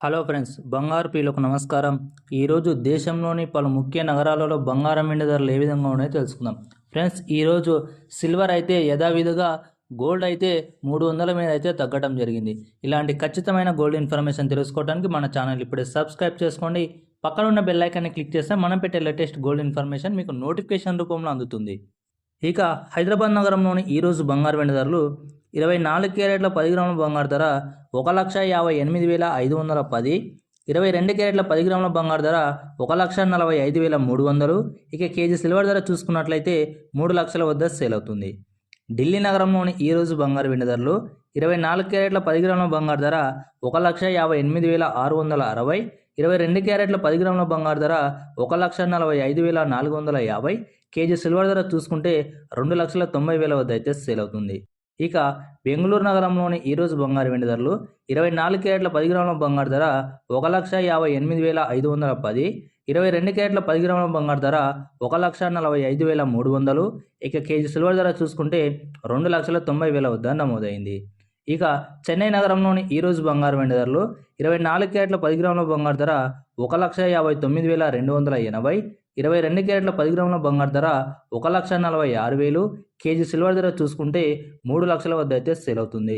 Hello friends బంగారు పీలకు నమస్కారం. ఈరోజు దేశంలోని పలు ముఖ్య నగరాలలో బంగారం వెండి ధరలు ఏ విధంగా ఉన్నాయో తెలుసుకుందాం. ఫ్రెండ్స్ ఈరోజు సిల్వర్ అయితే యథావిధిగా గోల్డ్ అయితే మూడు వందల మీద అయితే తగ్గడం జరిగింది. ఇలాంటి ఖచ్చితమైన గోల్డ్ ఇన్ఫర్మేషన్ తెలుసుకోవడానికి మన ఛానల్ ఇప్పుడే సబ్స్క్రైబ్ చేసుకోండి. పక్కన ఉన్న బెల్ ఐకాన్ని క్లిక్ చేస్తే మనం పెట్టే లేటెస్ట్ గోల్డ్ ఇన్ఫర్మేషన్ మీకు నోటిఫికేషన్ రూపంలో అందుతుంది. ఇక హైదరాబాద్ నగరంలోని ఈరోజు బంగారు వెండి ధరలు ఇరవై నాలుగు క్యారెట్ల పది గ్రాముల బంగారు ధర ఒక లక్ష యాభై ఎనిమిది వేల ఐదు వందల పది. ఇరవై రెండు క్యారెట్ల పది గ్రాముల బంగారు ధర ఒక లక్ష నలభై ఐదు వేల మూడు వందలు. ఇక కేజీ సిల్వర్ ధర చూసుకున్నట్లయితే మూడు లక్షల వద్ద సేల్ అవుతుంది. ఢిల్లీ నగరంలోని ఈరోజు బంగారు వెండి ధరలు ఇరవై నాలుగు క్యారెట్ల పది గ్రాముల బంగారు ధర ఒక లక్ష యాభై ఎనిమిది వేల ఆరు వందల అరవై. ఇరవై రెండు క్యారెట్ల పది గ్రాముల బంగారు ధర ఒక లక్ష నలభై ఐదు వేల నాలుగు వందల యాభై. కేజీ సిల్వర్ ధర చూసుకుంటే రెండు లక్షల తొంభై వేల వద్ద అయితే సేల్ అవుతుంది. ఇక బెంగళూరు నగరంలోని ఈరోజు బంగారు వెండి ధరలు ఇరవై నాలుగు క్యారెట్ల పది గ్రాముల బంగారు ధర ఒక లక్ష యాభై ఎనిమిది వేల ఐదు వందల పది ఇరవై రెండు క్యారెట్ల పది గ్రాముల బంగారు ధర ఒక లక్ష నలభై ఐదు వేల మూడు వందలు. ఇక కేజీ సిల్వర్ ధర చూసుకుంటే రెండు లక్షల తొంభై వేల వద్ద నమోదైంది. ఇక చెన్నై నగరంలోని ఈరోజు బంగారు వెండి ధరలు ఇరవై నాలుగు క్యారెట్ల పది గ్రాముల బంగారు ధర ఒక లక్ష యాభై తొమ్మిది వేల రెండు వందల ఎనభై ఇరవై రెండు క్యారెట్ల పది గ్రాముల బంగారు ధర ఒక లక్ష నలభై ఆరు వేలు కేజీ సిల్వర్ ధర చూసుకుంటే మూడు లక్షల వద్ద అయితే సేల్ అవుతుంది.